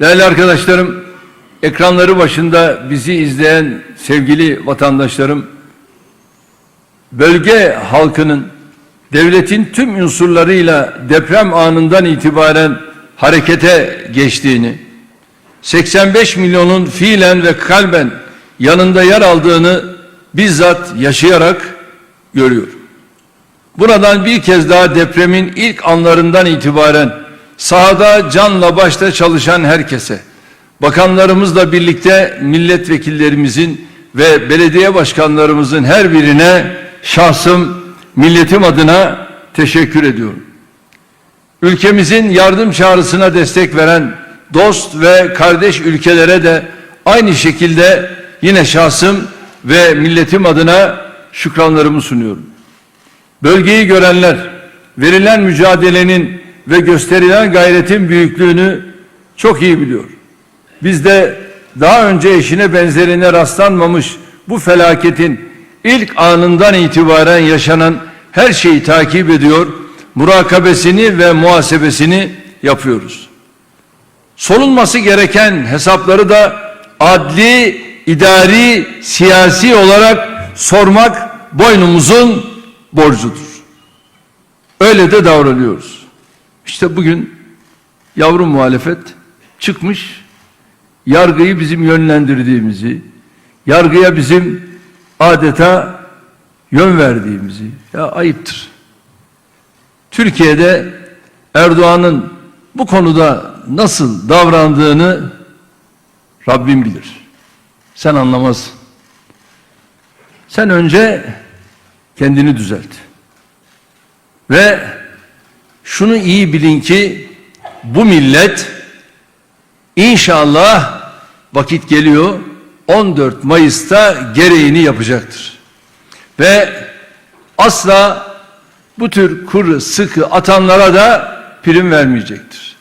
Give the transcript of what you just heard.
Değerli arkadaşlarım, ekranları başında bizi izleyen sevgili vatandaşlarım, bölge halkının devletin tüm unsurlarıyla deprem anından itibaren harekete geçtiğini, 85 milyonun fiilen ve kalben yanında yer aldığını bizzat yaşayarak görüyorum. Buradan bir kez daha depremin ilk anlarından itibaren sahada canla başla çalışan herkese, bakanlarımızla birlikte milletvekillerimizin ve belediye başkanlarımızın her birine şahsım, milletim adına teşekkür ediyorum. Ülkemizin yardım çağrısına destek veren dost ve kardeş ülkelere de aynı şekilde yine şahsım ve milletim adına şükranlarımı sunuyorum. Bölgeyi görenler, verilen mücadelenin ve gösterilen gayretin büyüklüğünü çok iyi biliyor. Biz de daha önce eşine benzerine rastlanmamış bu felaketin ilk anından itibaren yaşanan her şeyi takip ediyor, murakabesini ve muhasebesini yapıyoruz. Solunması gereken hesapları da adli, idari, siyasi olarak sormak boynumuzun borcudur. Öyle de davranıyoruz. İşte bugün yavru muhalefet çıkmış yargıyı bizim yönlendirdiğimizi, yargıya bizim adeta yön verdiğimizi ya ayıptır. Türkiye'de Erdoğan'ın bu konuda nasıl davrandığını Rabbim bilir. Sen anlamazsın. Sen önce kendini düzelt. Ve şunu iyi bilin ki bu millet inşallah vakit geliyor 14 Mayıs'ta gereğini yapacaktır. Ve asla bu tür kuru sıkı atanlara da prim vermeyecektir.